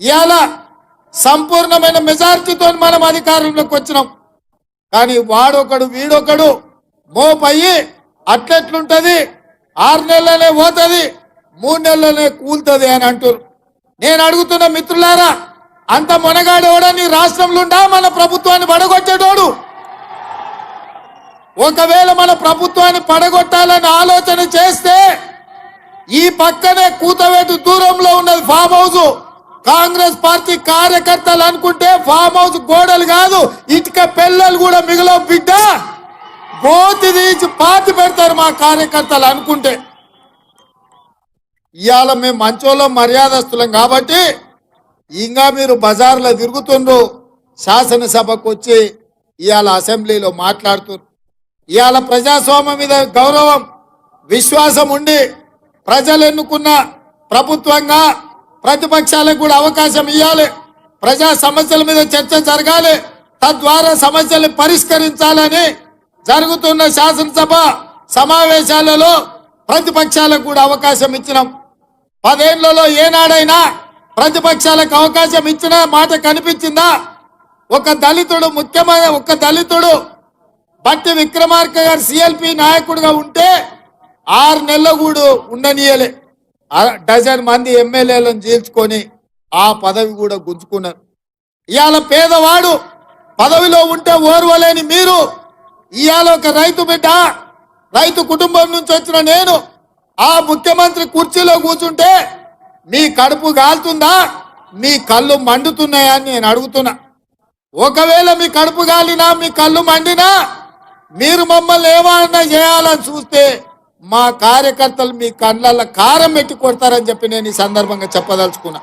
ఇవాళ సంపూర్ణమైన మెజార్టీతో మనం అధికారంలోకి వచ్చినాం. కానీ వాడొకడు వీడొకడు మోపయ్యి అట్లెట్లుంటది? ఆరు నెలలనే పోతుంది మూడు నెలలనే కూలుతుంది అని అంటారు నేను అడుగుతున్న మిత్రులారా అంత మొనగాడేవాడా నీ రాష్ట్రంలో ఉండా మన ప్రభుత్వాన్ని పడగొట్టేటోడు. ఒకవేళ మన ప్రభుత్వాన్ని పడగొట్టాలని ఆలోచన చేస్తే ఈ పక్కనే కూతవేటు దూరంలో ఉన్నది ఫామ్ హౌస్ కాంగ్రెస్ పార్టీ కార్యకర్తలు అనుకుంటే ఫామ్ హౌస్ గోడలు కాదు ఇటుక పిల్లలు కూడా మిగిలిన బిడ్డ. గోతి తీసి పాతి పెడతారు మా కార్యకర్తలు అనుకుంటే. ఇవాళ మేము మంచోళ్ళం మర్యాదస్తులం కాబట్టి ఇంకా మీరు బజార్లో తిరుగుతుండ్రు శాసనసభకు వచ్చి ఇవాళ అసెంబ్లీలో మాట్లాడుతున్నారు ఇవాళ ప్రజాస్వామ్యం మీద గౌరవం విశ్వాసం ఉండి ప్రజలు ఎన్నుకున్న ప్రభుత్వంగా ప్రతిపక్షాలకు కూడా అవకాశం ఇవ్వాలి ప్రజా సమస్యల మీద చర్చ జరగాలి. తద్వారా సమస్యలు పరిష్కరించాలని జరుగుతున్న శాసనసభ సమావేశాలలో ప్రతిపక్షాలకు కూడా అవకాశం ఇచ్చినాం. పదేళ్ళలో ఏనాడైనా ప్రతిపక్షాలకు అవకాశం ఇచ్చిన మాట కనిపించిందా? ఒక దళితుడు ముఖ్యమైన ఒక దళితుడు బట్టి విక్రమార్క గారు సిఎల్పి నాయకుడిగా ఉంటే ఆరు నెలలు కూడా ఉండనీయలే. డజన్ మంది ఎమ్మెల్యేలను చీల్చుకొని ఆ పదవి కూడా గుంజుకున్నారు. ఇవాళ పేదవాడు పదవిలో ఉంటే ఓర్వలేని మీరు ఇవాళ ఒక రైతు బిడ్డ రైతు కుటుంబం నుంచి వచ్చిన నేను ఆ ముఖ్యమంత్రి కుర్చీలో కూర్చుంటే మీ కడుపు కాలుతుందా మీ కళ్ళు మండుతున్నాయా అని నేను అడుగుతున్నా. ఒకవేళ మీ కడుపు గాలినా మీ కళ్ళు మండినా మీరు మమ్మల్ని ఏమన్నా చేయాలని చూస్తే మా కార్యకర్తలు మీ కళ్ళల్లో కారం పెట్టి కొడతారని చెప్పి నేను ఈ సందర్భంగా చెప్పదలుచుకున్నా.